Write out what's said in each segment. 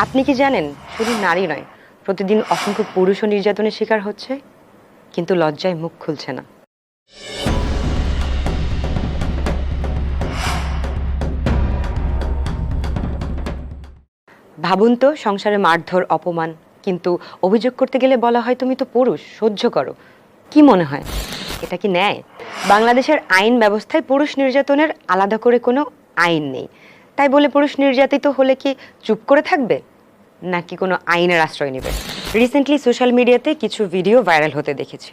আপনি কি জানেন, শুধু নারী নয়, প্রতিদিন অসংখ্য পুরুষও নির্যাতনের শিকার হচ্ছে, কিন্তু লজ্জায় মুখ খুলছে না। ভাবুন তো, সংসারে মারধর, অপমান, কিন্তু অভিযোগ করতে গেলে বলা হয় তুমি তো পুরুষ, সহ্য করো। কি মনে হয়? এটা কি ন্যায়? বাংলাদেশের আইন ব্যবস্থায় পুরুষ নির্যাতনের আলাদা করে কোনো আইন নেই। তাই বলে পুরুষ নির্যাতিত হলে কি চুপ করে থাকবে? নাকি কোনো আইনের আশ্রয় নেবে? রিসেন্টলি সোশ্যাল মিডিয়াতে কিছু ভিডিও ভাইরাল হতে দেখেছি।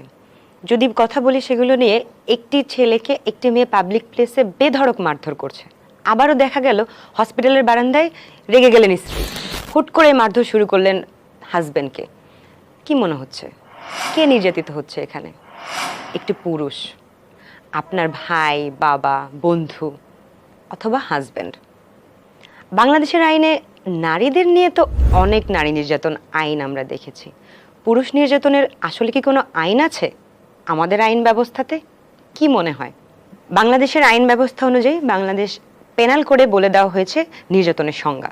যদি কথা বলি সেগুলো নিয়ে, একটি ছেলেকে একটি মেয়ে পাবলিক প্লেসে বেধড়ক মারধর করছে। আবারও দেখা গেল হসপিটালের বারান্দায় রেগে গেলেন স্ত্রী। হুট করে মারধর শুরু করলেন হাজবেন্ডকে কি মনে হচ্ছে? কে নির্যাতিত হচ্ছে এখানে? একটি পুরুষ। আপনার ভাই, বাবা, বন্ধু, অথবা হাজবেন্ড বাংলাদেশের আইনে নারীদের নিয়ে তো অনেক নারী নির্যাতন আইন আমরা দেখেছি। পুরুষ নির্যাতনের আসলে কি কোনো আইন আছে? আমাদের আইন ব্যবস্থাতে কি মনে হয়? বাংলাদেশের আইন ব্যবস্থা অনুযায়ী বাংলাদেশ পেনাল করে বলে দেওয়া হয়েছে নির্যাতনের সংজ্ঞা।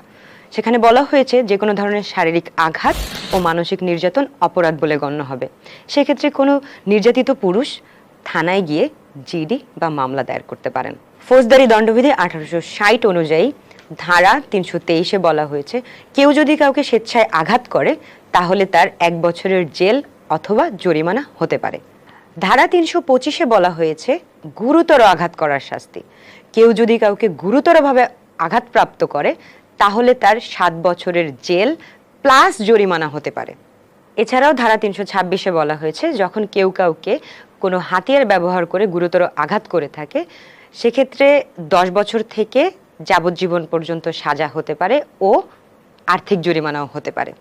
সেখানে বলা হয়েছে যে কোনো ধরনের শারীরিক আঘাত ও মানসিক নির্যাতন অপরাধ বলে গণ্য হবে। সেক্ষেত্রে কোনো নির্যাতিত পুরুষ থানায় গিয়ে জিডি বা মামলা দায়ের করতে পারেন। ফৌজদারি দণ্ডবিধি আঠারোশো ষাট অনুযায়ী ধারা তিনশো তেইশে বলা হয়েছে, কেউ যদি কাউকে স্বেচ্ছায় আঘাত করে, তাহলে তার এক বছরের জেল অথবা জরিমানা হতে পারে। ধারা তিনশো পঁচিশে বলা হয়েছে, গুরুতর আঘাত করার শাস্তি। কেউ যদি কাউকে গুরুতরভাবে আঘাতপ্রাপ্ত করে, তাহলে তার সাত বছরের জেল প্লাস জরিমানা হতে পারে। এছাড়াও ধারা তিনশো ছাব্বিশে বলা হয়েছে, যখন কেউ কাউকে কোনো হাতিয়ার ব্যবহার করে গুরুতর আঘাত করে থাকে, সেক্ষেত্রে দশ বছর থেকে যাবজ্জীবন পর্যন্ত সাজা হতে পারে ও আর্থিক জরিমানাও হতে পারে।